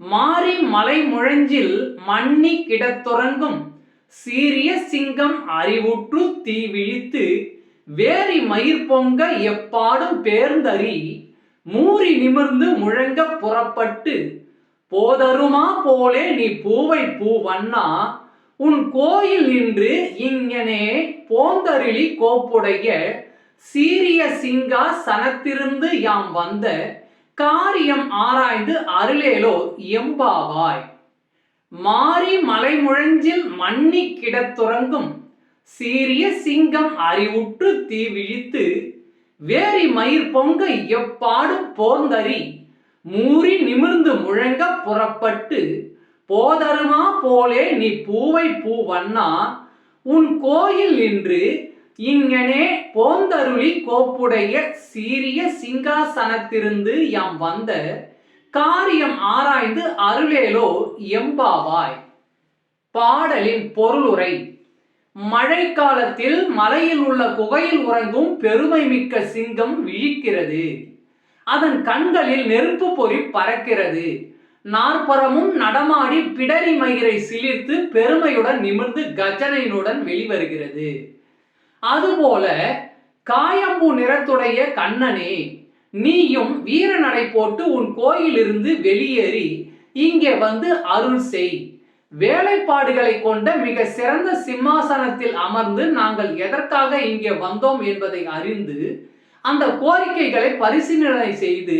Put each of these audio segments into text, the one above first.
மாறி மலை முழஞ்சில் மண்ணி கிடத்துறங்கும் சீரிய சிங்கம் அறிவுற்று தீ விழித்து வேரி மயிர் பொங்க எப்பாடும் பேர்ந்தறி மூறி நிமிர்ந்து முழங்க புறப்பட்டு போதருமா போலே நீ பூவை பூவண்ணா உன் கோயில் நின்று இங்கனே போந்தருளி கோப்புடைய சீரிய சிங்கா சனத்திருந்து யாம் வந்த காரியம் ஆராய்ந்து அருளேலோ எம்பாவாய் மாறி மலை முழஞ்சில் மண்ணி கிடத்துறங்கும் சீரிய சிங்கம் அறிவுற்று தீ விழித்து வேரி மயிர் பொங்க எப்பாடும் போர்ந்தறி. மூறி நிமிர்ந்து முழங்க புறப்பட்டு போதருமா போலே நீ பூவை பூவண்ணா உன் கோயில் நின்று இங்கனே போந்தருளி கோப்புடைய சீரிய சிங்காசனத்திருந்து யாம் வந்த காரியம் ஆராய்ந்து அருளேலோ எம்பாவாய். பாடலின் பொருளுரை மழைக்காலத்தில் மலையில் உள்ள குகையில் உறங்கும் பெருமை மிக்க சிங்கம் விழிக்கிறது. அதன் கண்களில் நெருப்பு பொறி பறக்கிறது. நாற்பறமும் நடமாடி பிடரி மயிரை சிலிர்த்து பெருமையுடன் நிமிர்ந்து கஜனையுடன் வெளிவருகிறது. அதுபோல காயம்பு நிறத்துடைய கண்ணனே நீயும் வீர நடை போட்டு உன் கோயிலிருந்து வெளியேறி இங்கே வந்து அருள் செய். வேலைப்பாடுகளை கொண்ட மிக சிறந்த சிம்மாசனத்தில் அமர்ந்து நாங்கள் எதற்காக இங்கே வந்தோம் என்பதை அறிந்து அந்த கோரிக்கைகளை பரிசீலனை செய்து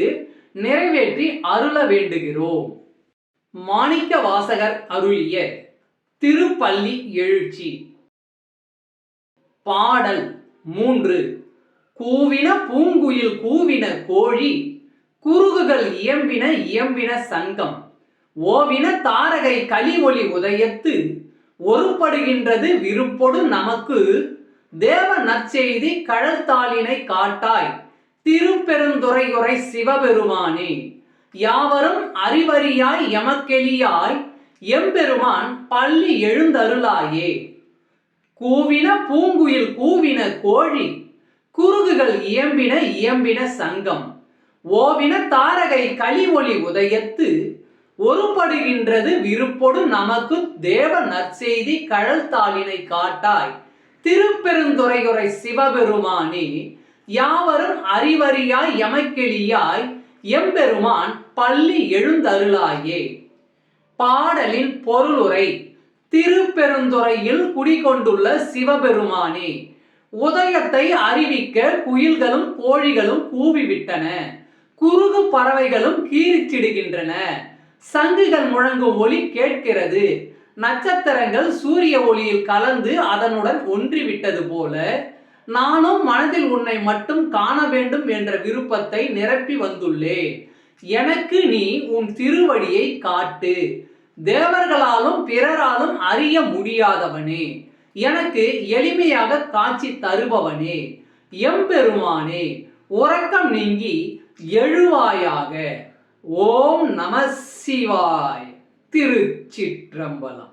நிறைவேற்றி அருள வேண்டுகிறோம். மாணிக்க வாசகர் அருளிய திருப்பள்ளி எழுச்சி. பாடல் மூன்று. கூவின பூங்குயில் கூவின கோழி குருகுகள் இயம்பின இயம்பின சங்கம். ஓவின தாரகை களி ஒளி உதயத்து ஒருபடுகின்றது விருப்பொடு நமக்கு. தேவ நற்செய்தி கழல்தாளினை காட்டாய் திருப்பெருந்துறையுரை சிவபெருமானே. யாவரும் அறிவறியாய் எமக்கெளியாய் எம்பெருமான் பள்ளி எழுந்தருளாயே. கூவின பூங்குயில் கூவின கோழி குருகுகள் இயம்பின இயம்பின சங்கம் ஓவின தாரகை களி ஒளி உதயத்து ஒருபடுகின்றது விருப்பொடு நமக்கு தேவ நற்செய்தி கழல் தாளினை காட்டாய். திருப்பெருந்துறையுரை சிவபெருமானே யாவரும் அறிவறியாய் எமக்கெளியாய் எம்பெருமான் பள்ளி எழுந்தருளாயே. பாடலின் பொருளுரை திருப்பெருந்துறையில் குடிகொண்டுள்ள சிவபெருமானே உதயத்தை அறிவிக்க குயில்களும் கோழிகளும் கூவிவிட்டன. குறுகு பறவைகளும் கீரிச்சிடுகின்றன சங்குகள் முழங்கும் ஒளி கேட்கிறது. நட்சத்திரங்கள் சூரிய ஒளியில் கலந்து அதனுடன் ஒன்றிவிட்டது போல நானும் மனதில் உன்னை மட்டும் காண வேண்டும் என்ற விருப்பத்தை நிரப்பி வந்துள்ளேன் எனக்கு நீ உன் திருவடியை காட்டு. தேவர்களாலும் பிறராலும் அறிய முடியாதவனே எனக்கு எளிமையாக காட்சி தருபவனே எம்பெருமானே உறக்கம் நீங்கி எழுவாயாக. ஓம் நம சிவாய். திருச்சிற்றம்பலம்.